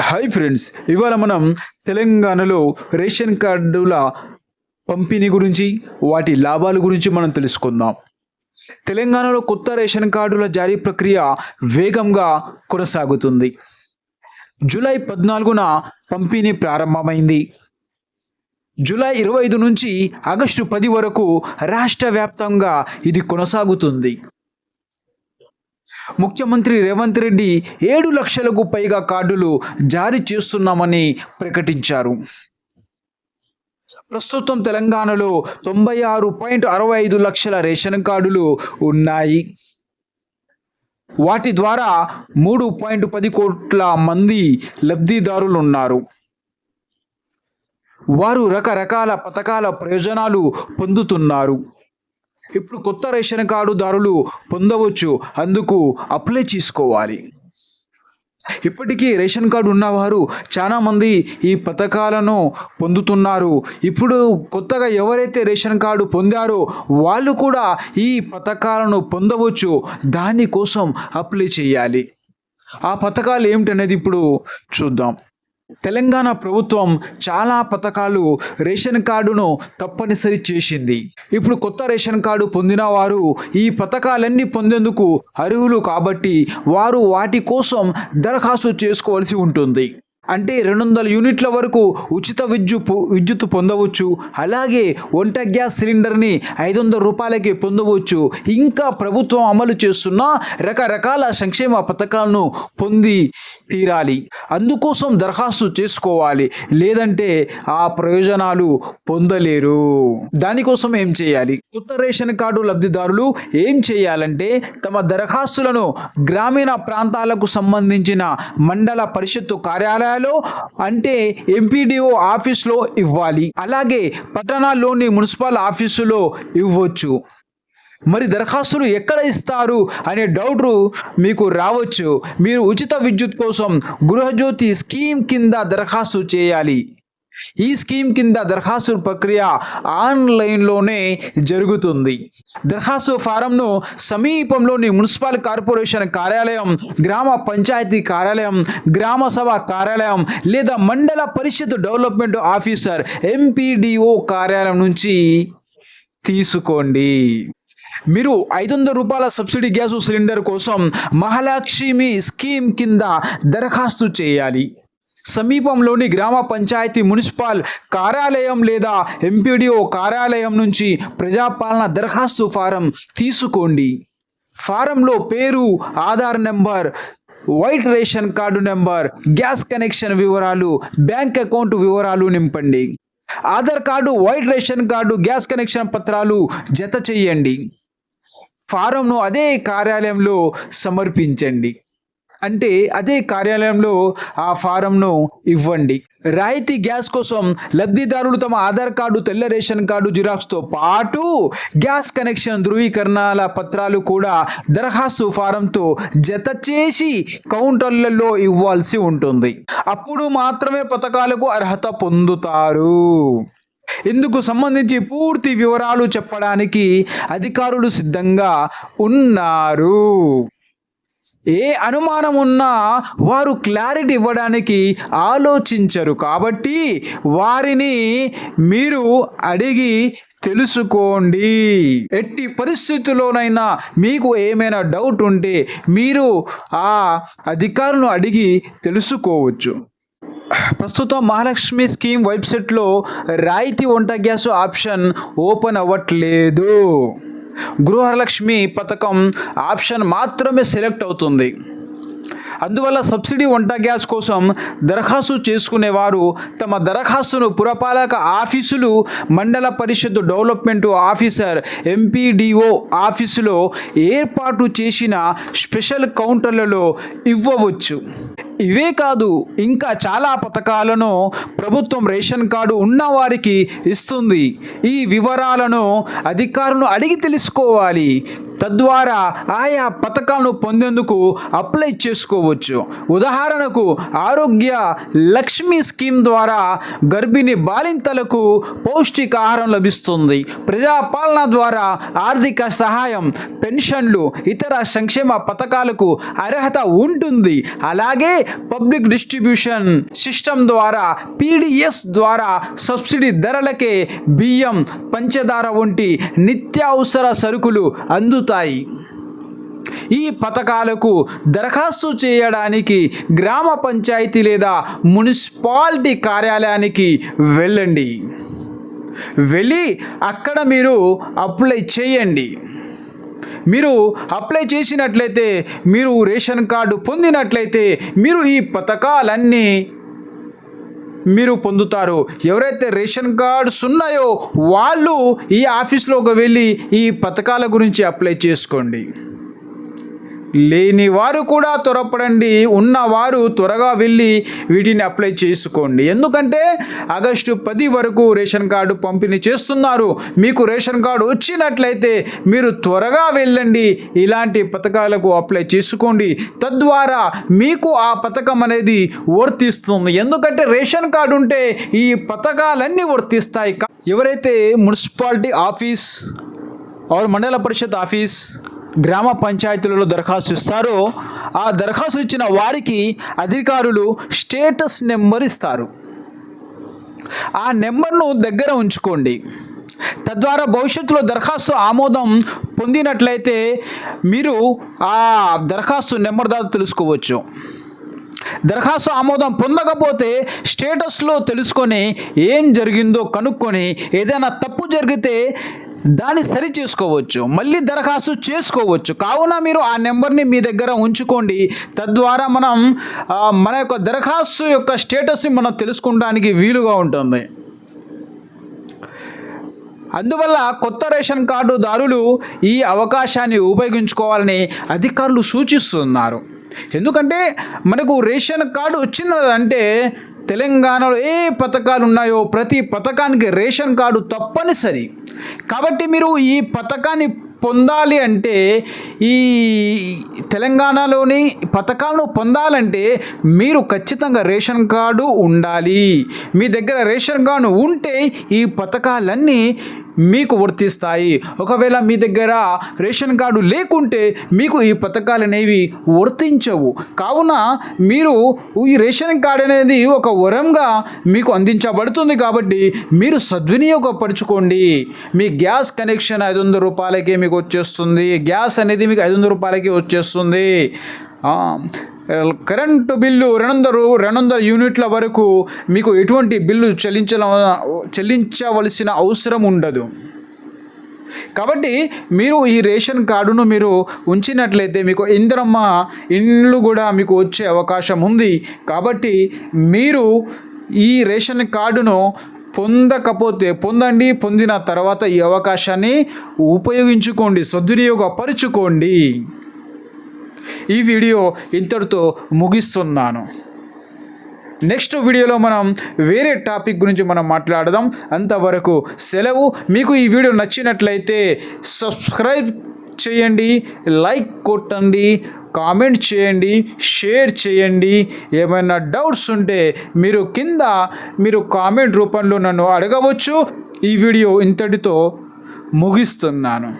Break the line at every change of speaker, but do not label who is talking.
Hi friends ఇవాళ మనం తెలంగాణలో రేషన్ కార్డుల పంపిణీ గురించి వాటి లాభాల గురించి మనం తెలుసుకుందాం. తెలంగాణలో కొత్త రేషన్ కార్డుల జారీ ప్రక్రియ వేగంగా కొనసాగుతుంది. జూలై పద్నాలుగున పంపిణీ ప్రారంభమైంది. జూలై ఇరవై ఐదు నుంచి ఆగస్టు పది వరకు రాష్ట్ర వ్యాప్తంగా ఇది కొనసాగుతుంది. ముఖ్యమంత్రి రేవంత్ రెడ్డి ఏడు లక్షలకు పైగా కార్డులు జారీ చేస్తున్నామని ప్రకటించారు. ప్రస్తుతం తెలంగాణలో తొంభై ఆరు పాయింట్ అరవై ఐదు లక్షల రేషన్ కార్డులు ఉన్నాయి. వాటి ద్వారా మూడు పాయింట్ పది కోట్ల మంది లబ్ధిదారులు ఉన్నారు. వారు రకరకాల పథకాల ప్రయోజనాలు పొందుతున్నారు. ఇప్పుడు కొత్త రేషన్ కార్డుదారులు పొందవచ్చు. అందుకు అప్లై చేసుకోవాలి. ఇప్పటికీ రేషన్ కార్డు ఉన్నవారు చాలామంది ఈ పథకాలను పొందుతున్నారు. ఇప్పుడు కొత్తగా ఎవరైతే రేషన్ కార్డు పొందారో వాళ్ళు కూడా ఈ పథకాలను పొందవచ్చు. దానికోసం అప్లై చేయాలి. ఆ పథకాలు ఏమిటనేది ఇప్పుడు చూద్దాం. తెలంగాణ ప్రభుత్వం చాలా పథకాలు రేషన్ కార్డును తప్పనిసరి చేసింది. ఇప్పుడు కొత్త రేషన్ కార్డు పొందిన వారు ఈ పథకాలన్నీ పొందేందుకు అర్హులు కాబట్టి వారు వాటి కోసం దరఖాస్తు చేసుకోవాల్సి ఉంటుంది. అంటే రెండు వందల యూనిట్ల వరకు ఉచిత విద్యుత్ విద్యుత్ పొందవచ్చు. అలాగే వంట గ్యాస్ సిలిండర్ని ఐదు వందల రూపాయలకి పొందవచ్చు. ఇంకా ప్రభుత్వం అమలు చేస్తున్న రకరకాల సంక్షేమ పథకాలను పొంది తీరాలి. అందుకోసం దరఖాస్తు చేసుకోవాలి. లేదంటే ఆ ప్రయోజనాలు పొందలేరు. దానికోసం ఏం చేయాలి? కొత్త రేషన్ కార్డు లబ్ధిదారులు ఏం చేయాలంటే తమ దరఖాస్తులను గ్రామీణ ప్రాంతాలకు సంబంధించిన మండల పరిషత్తు చేయాలో అంటే ఎంపీడీఓ ఆఫీస్లో ఇవ్వాలి. అలాగే పట్టణాల్లోని మున్సిపల్ ఆఫీసులో ఇవ్వచ్చు. మరి దరఖాస్తులు ఎక్కడ ఇస్తారు అనే డౌట్ మీకు రావచ్చు. మీరు ఉచిత విద్యుత్ కోసం గృహజ్యోతి స్కీమ్ కింద దరఖాస్తు చేయాలి. ఈ స్కీమ్ కింద దరఖాస్తు ప్రక్రియ ఆన్లైన్లోనే జరుగుతుంది. దరఖాస్తు ఫారంను సమీపంలోని మున్సిపల్ కార్పొరేషన్ కార్యాలయం గ్రామ పంచాయతీ కార్యాలయం గ్రామ సభ కార్యాలయం లేదా మండల పరిషత్ డెవలప్మెంట్ ఆఫీసర్ ఎంపీడీఓ కార్యాలయం నుంచి తీసుకోండి. మీరు ఐదు వందల రూపాయల సబ్సిడీ గ్యాస్ సిలిండర్ కోసం మహాలక్ష్మి స్కీమ్ కింద దరఖాస్తు చేయాలి. సమీపంలోని గ్రామ పంచాయతీ మున్సిపల్ కార్యాలయం లేదా ఎంపీడీఓ కార్యాలయం నుంచి ప్రజాపాలన దరఖాస్తు ఫారం తీసుకోండి. ఫారంలో పేరు Aadhaar number white ration card number gas connection వివరాలు బ్యాంక్ అకౌంట్ వివరాలు నింపండి. Aadhaar card white ration card gas connection పత్రాలు జత చేయండి. ఫారంను అదే కార్యాలయంలో సమర్పించండి. అంటే అదే కార్యాలయంలో ఆ ఫారంను ఇవ్వండి. రాయితీ గ్యాస్ కోసం లబ్ధిదారులు తమ ఆధార్ కార్డు తెల్ల రేషన్ కార్డు జిరాక్స్తో పాటు గ్యాస్ కనెక్షన్ ధృవీకరణల పత్రాలు కూడా దరఖాస్తు ఫారంతో జత చేసి కౌంటర్లలో ఇవ్వాల్సి ఉంటుంది. అప్పుడు మాత్రమే పథకాలకు అర్హత పొందుతారు. ఇందుకు సంబంధించి పూర్తి వివరాలు చెప్పడానికి అధికారులు సిద్ధంగా ఉన్నారు. ఏ అనుమానం ఉన్నా వారు క్లారిటీ ఇవ్వడానికి ఆలోచించరు. కాబట్టి వారిని మీరు అడిగి తెలుసుకోండి. ఎట్టి పరిస్థితుల్లోనైనా మీకు ఏమైనా డౌట్ ఉంటే మీరు ఆ అధికారులను అడిగి తెలుసుకోవచ్చు. ప్రస్తుతం మహాలక్ష్మి స్కీమ్ వెబ్సైట్లో రాయితీ వంట గ్యాస్ ఆప్షన్ ఓపెన్ అవ్వట్లేదు. గృహలక్ష్మి పథకం ఆప్షన్ మాత్రమే సెలెక్ట్ అవుతుంది. అందువల్ల సబ్సిడీ వంట గ్యాస్ కోసం దరఖాస్తు చేసుకునేవారు తమ దరఖాస్తును పురపాలక ఆఫీసులు మండల పరిషత్ డెవలప్మెంట్ ఆఫీసర్ ఎంపీడీఓ ఆఫీసులో ఏర్పాటు చేసిన స్పెషల్ కౌంటర్లలో ఇవ్వవచ్చు. ఇవే కాదు ఇంకా చాలా పథకాలను ప్రభుత్వం రేషన్ కార్డు ఉన్నవారికి ఇస్తుంది. ఈ వివరాలను అధికారులను అడిగి తెలుసుకోవాలి. తద్వారా ఆయా పథకాలను పొందేందుకు అప్లై చేసుకోవచ్చు. ఉదాహరణకు ఆరోగ్య లక్ష్మి స్కీమ్ ద్వారా గర్భిణీ బాలింతలకు పౌష్టికాహారం లభిస్తుంది. ప్రజాపాలన ద్వారా ఆర్థిక సహాయం పెన్షన్లు ఇతర సంక్షేమ పథకాలకు అర్హత ఉంటుంది. అలాగే పబ్లిక్ డిస్ట్రిబ్యూషన్ సిస్టమ్ ద్వారా పీడిఎస్ ద్వారా సబ్సిడీ ధరలకే బియ్యం పంచదార వంటి నిత్యావసర సరుకులు అందుతాయి. ఈ పథకాలకు దరఖాస్తు చేయడానికి గ్రామ పంచాయతీ లేదా మున్సిపాలిటీ కార్యాలయానికి వెళ్ళండి. వెళ్ళి అక్కడ మీరు అప్లై చేయండి. మీరు అప్లై చేసినట్లయితే మీరు రేషన్ కార్డు పొందినట్లయితే మీరు ఈ పథకాలన్నీ మీరు పొందుతారు. ఎవరైతే రేషన్ కార్డ్స్ ఉన్నాయో వాళ్ళు ఈ ఆఫీస్లోకి వెళ్ళి ఈ పథకాల గురించి అప్లై చేసుకోండి. లేని వారు కూడా త్వరపడండి ఉన్నవారు త్వరగా వెళ్ళి వీటిని అప్లై చేసుకోండి. ఎందుకంటే ఆగస్టు పది వరకు రేషన్ కార్డు పంపిణీ చేస్తున్నారు. మీకు రేషన్ కార్డు వచ్చినట్లయితే మీరు త్వరగా వెళ్ళండి ఇలాంటి పథకాలకు అప్లై చేసుకోండి. తద్వారా మీకు ఆ పథకం అనేది వర్తిస్తుంది. ఎందుకంటే రేషన్ కార్డు ఉంటే ఈ పథకాలన్నీ వర్తిస్తాయి. కా- ఎవరైతే మున్సిపాలిటీ ఆఫీస్ ఆర్ మండల పరిషత్ ఆఫీస్ గ్రామ పంచాయతీలలో దరఖాస్తు ఇస్తారో ఆ దరఖాస్తు ఇచ్చిన వారికి అధికారులు స్టేటస్ నెంబర్ ఇస్తారు. ఆ నెంబర్ను దగ్గర ఉంచుకోండి. తద్వారా భవిష్యత్తులో దరఖాస్తు ఆమోదం పొందినట్లయితే మీరు ఆ దరఖాస్తు నెంబర్ ద్వారా తెలుసుకోవచ్చు. దరఖాస్తు ఆమోదం పొందకపోతే స్టేటస్లో తెలుసుకొని ఏం జరిగిందో కనుక్కొని ఏదైనా తప్పు జరిగితే దాన్ని సరి చేసుకోవచ్చు మళ్ళీ దరఖాస్తు చేసుకోవచ్చు. కావున మీరు ఆ నెంబర్ని మీ దగ్గర ఉంచుకోండి. తద్వారా మనం మన యొక్క దరఖాస్తు యొక్క స్టేటస్ని మనం తెలుసుకోవడానికి వీలుగా ఉంటుంది. అందువల్ల కొత్త రేషన్ కార్డుదారులు ఈ అవకాశాన్ని ఉపయోగించుకోవాలని అధికారులు సూచిస్తున్నారు. ఎందుకంటే మనకు రేషన్ కార్డు వచ్చిందంటే తెలంగాణలో ఏ పథకాలు ఉన్నాయో ప్రతి పథకానికి రేషన్ కార్డు తప్పనిసరి. కాబట్టి మీరు ఈ పథకాన్ని పొందాలి అంటే ఈ తెలంగాణలోని పథకాలను పొందాలంటే మీరు ఖచ్చితంగా రేషన్ కార్డు ఉండాలి. మీ దగ్గర రేషన్ కార్డు ఉంటే ఈ పథకాలన్నీ మీకు వర్తిస్తాయి. ఒకవేళ మీ దగ్గర రేషన్ కార్డు లేకుంటే మీకు ఈ పథకాలు అనేవి వర్తించవు. కావున మీరు ఈ రేషన్ కార్డు అనేది ఒక వరంగా మీకు అందించబడుతుంది కాబట్టి మీరు సద్వినియోగపరచుకోండి. మీ గ్యాస్ కనెక్షన్ ఐదు వందల రూపాయలకే మీకు వచ్చేస్తుంది. గ్యాస్ అనేది మీకు ఐదు వందల రూపాయలకే వచ్చేస్తుంది. కరెంటు బిల్లు రెండు వందలు రెండు వందల యూనిట్ల వరకు మీకు ఎటువంటి బిల్లు చెల్లించ చెల్లించవలసిన అవసరం ఉండదు. కాబట్టి మీరు ఈ రేషన్ కార్డును మీరు ఉంచినట్లయితే మీకు ఇంద్రమ్మ ఇండ్లు కూడా మీకు వచ్చే అవకాశం ఉంది. కాబట్టి మీరు ఈ రేషన్ కార్డును పొందకపోతే పొందండి పొందిన తర్వాత ఈ అవకాశాన్ని ఉపయోగించుకోండి సద్వినియోగపరుచుకోండి. ఈ వీడియో ఇంతటితో ముగిస్తున్నాను. నెక్స్ట్ వీడియోలో మనం వేరే టాపిక్ గురించి మనం మాట్లాడదాం. అంతవరకు సెలవు. మీకు ఈ వీడియో నచ్చినట్లయితే సబ్స్క్రైబ్ చేయండి లైక్ కొట్టండి కామెంట్ చేయండి షేర్ చేయండి. ఏమైనా డౌట్స్ ఉంటే మీరు కింద మీరు కామెంట్ రూపంలో నన్ను అడగవచ్చు. ఈ వీడియో ఇంతటితో ముగిస్తున్నాను.